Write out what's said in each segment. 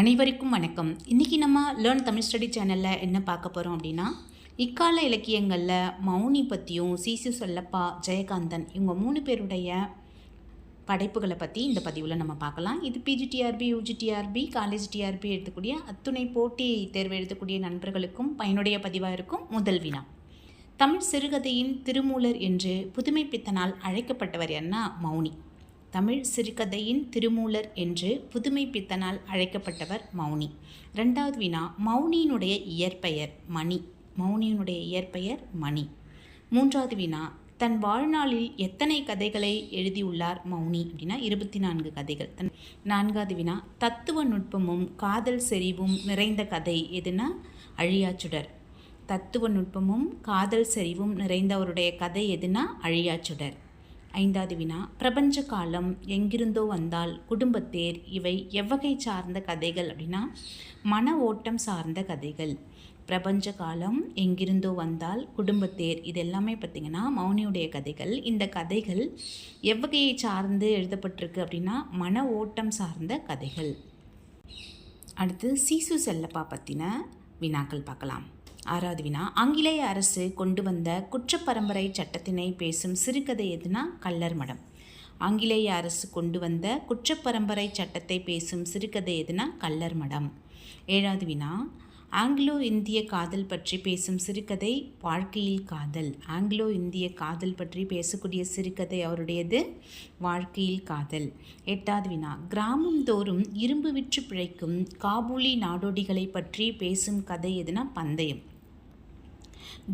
அனைவருக்கும் வணக்கம். இன்றைக்கி நம்ம லேர்ன் தமிழ் ஸ்டடி சேனலில் என்ன பார்க்க போகிறோம் அப்படின்னா இக்கால இலக்கியங்களில் மௌனி பற்றியும் சிசு சொல்லப்பா ஜெயகாந்தன் இவங்க மூணு பேருடைய படைப்புகளை பற்றி இந்த பதிவில் நம்ம பார்க்கலாம். இது பிஜிடிஆர்பி யூஜிடிஆர்பி காலேஜ் டிஆர்பி எழுதக்கூடிய அத்துணை போட்டி தேர்வு எழுதக்கூடிய நண்பர்களுக்கும் பயனுடைய பதிவாக இருக்கும் முதல் வினா. தமிழ் சிறுகதையின் திருமூலர் என்று புதுமை பித்தனால் அழைக்கப்பட்டவர் என்ன மௌனி. தமிழ் சிறுகதையின் திருமூலர் என்று புதுமை பித்தனால் அழைக்கப்பட்டவர் மௌனி. ரெண்டாவது வினா மௌனியினுடைய இயற்பெயர் மணி. மௌனியினுடைய இயற்பெயர் மணி. மூன்றாவது வினா தன் வாழ்நாளில் எத்தனை கதைகளை எழுதியுள்ளார் மௌனி அப்படின்னா இருபத்தி நான்கு கதைகள். தன் நான்காவது வினா தத்துவ நுட்பமும் காதல் செறிவும் நிறைந்த கதை எதுனா அழியாச்சுடர். தத்துவ நுட்பமும் காதல் செறிவும் நிறைந்தவருடைய கதை எதுனா அழியாச்சுடர். ஐந்தாவது வினா பிரபஞ்ச காலம் எங்கிருந்தோ வந்தால் குடும்பத்தேர் இவை எவ்வகை சார்ந்த கதைகள்? அப்படின்னா மன ஓட்டம் சார்ந்த கதைகள். பிரபஞ்ச காலம் எங்கிருந்தோ வந்தால் குடும்பத்தேர். இது எல்லாமே பார்த்திங்கன்னா மௌனியுடைய கதைகள். இந்த கதைகள் எவ்வகையை சார்ந்து எழுதப்பட்டிருக்கு அப்படின்னா மன ஓட்டம் சார்ந்த கதைகள். அடுத்து சீசு செல்லப்பா பற்றின வினாக்கள் பார்க்கலாம். ஆறாவது வினா ஆங்கிலேய அரசு கொண்டு வந்த குற்றப்பரம்பரை சட்டத்தினை பேசும் சிறுகதை எதுனா கல்லர் மடம். ஆங்கிலேய அரசு கொண்டு வந்த குற்றப்பரம்பரை சட்டத்தை பேசும் சிறுகதை எதுனா கல்லர் மடம். ஏழாவது வினா ஆங்கிலோ இந்திய காதல் பற்றி பேசும் சிறுகதை வாழ்க்கையில் காதல். ஆங்கிலோ இந்திய காதல் பற்றி பேசக்கூடிய சிறுகதை அவருடையது வாழ்க்கையில் காதல். எட்டாவது வினா. கிராமம் தோறும் இரும்பு விற்று பிழைக்கும் காபூலி நாடோடிகளை பற்றி பேசும் கதை எதுனா பந்தயம்.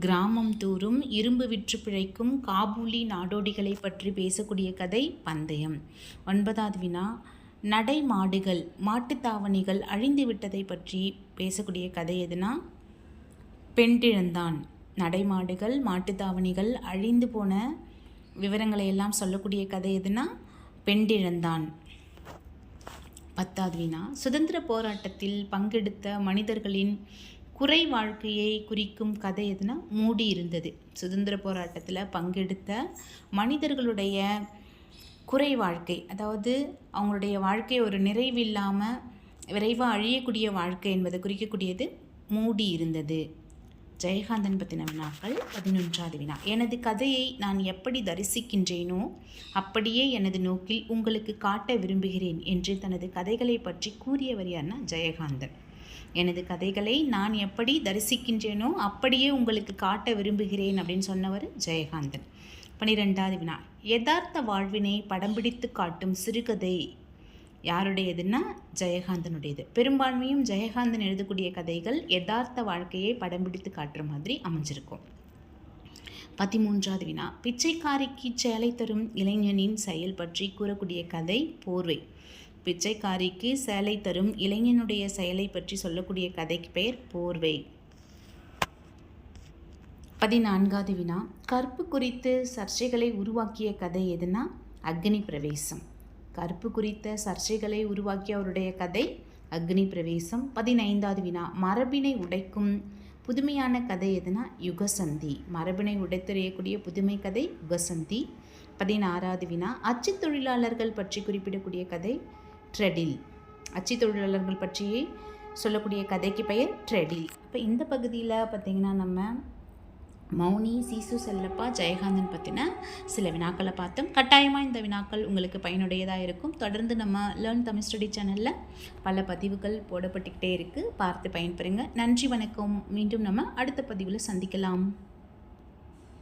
கிராமம் தோறும் இரும்பு விற்று பிழைக்கும் காபூலி நாடோடிகளை பற்றி பேசக்கூடிய கதை பந்தயம். ஒன்பதாவது வினா. நடை மாடுகள் மாட்டுத்தாவணிகள் அழிந்துவிட்டதை பற்றி பேசக்கூடிய கதை எதுனா? பெண்டிழந்தான் நடைமாடுகள் மாட்டுத்தாவணிகள் அழிந்து போன விவரங்களை எல்லாம் சொல்லக்கூடிய கதை எதுனா? பெண்டிழந்தான் பத்தாவது வினா சுதந்திர போராட்டத்தில் பங்கெடுத்த மனிதர்களின் குறை வாழ்க்கையை குறிக்கும் கதை எதுனா? மூடி இருந்தது சுதந்திர போராட்டத்தில் பங்கெடுத்த மனிதர்களுடைய குறை வாழ்க்கை அதாவது அவங்களுடைய வாழ்க்கை ஒரு நிறைவு இல்லாமல் விரைவாக அழியக்கூடிய வாழ்க்கை என்பதை குறிக்கக்கூடியது மூடி இருந்தது. ஜெயகாந்தன் பற்றின வினாக்கள் பதினொன்றாவது வினா. எனது கதையை நான் எப்படி தரிசிக்கின்றேனோ அப்படியே எனது நோக்கில் உங்களுக்கு காட்ட விரும்புகிறேன் என்று தனது கதைகளை பற்றி கூறியவர் யார்னா ஜெயகாந்தன். எனது கதைகளை நான் எப்படி தரிசிக்கின்றேனோ அப்படியே உங்களுக்கு காட்ட விரும்புகிறேன் அப்படின்னு சொன்னவர் ஜெயகாந்தன். பனிரெண்டாவது வினா. யதார்த்த வாழ்வினை படம் பிடித்து காட்டும் சிறுகதை யாருடையதுன்னா ஜெயகாந்தனுடையது. பெரும்பான்மையும் ஜெயகாந்தன் எழுதக்கூடிய கதைகள் யதார்த்த வாழ்க்கையை படம் பிடித்து காட்டுற மாதிரி அமைஞ்சிருக்கும். பதிமூன்றாவது வினா. பிச்சைக்காரிக்கு சேலை தரும் இளைஞனின் செயல் பற்றி கூறக்கூடிய கதை போர்வை. பிச்சைக்காரிக்கு சேலை தரும் இளைஞனுடைய செயலை பற்றி சொல்லக்கூடிய கதைக்கு பெயர் போர்வை. பதினான்காவது வினா. கற்பு குறித்து சர்ச்சைகளை உருவாக்கிய கதை எதுனா? அக்னி பிரவேசம். கற்பு குறித்த சர்ச்சைகளை உருவாக்கிய அவருடைய கதை அக்னி பிரவேசம். பதினைந்தாவது வினா. மரபினை உடைக்கும் புதுமையான கதை எதுனா? யுகசந்தி. மரபினை உடைத்தெறியக்கூடிய புதுமை கதை யுகசந்தி. பதினாறாவது வினா. அச்சு தொழிலாளர்கள் பற்றி குறிப்பிடக்கூடிய கதை ட்ரெடில். அச்சு தொழிலாளர்கள் பற்றியே சொல்லக்கூடிய கதைக்கு பெயர் ட்ரெடில். இப்போ இந்த பகுதியில் பார்த்திங்கன்னா நம்ம மௌனி சீசு செல்லப்பா ஜெயகாந்தன் பற்றின சில வினாக்களை பார்த்தோம். கட்டாயமாக இந்த வினாக்கள் உங்களுக்கு பயனுடையதாக இருக்கும். தொடர்ந்து நம்ம லேர்ன் தமிழ் ஸ்டடி சேனலில் பல பதிவுகள் போடப்பட்டுக்கிட்டே இருக்குது பார்த்து பயன்பெறுங்க. நன்றி வணக்கம். மீண்டும் நம்ம அடுத்த பதிவில் சந்திக்கலாம்.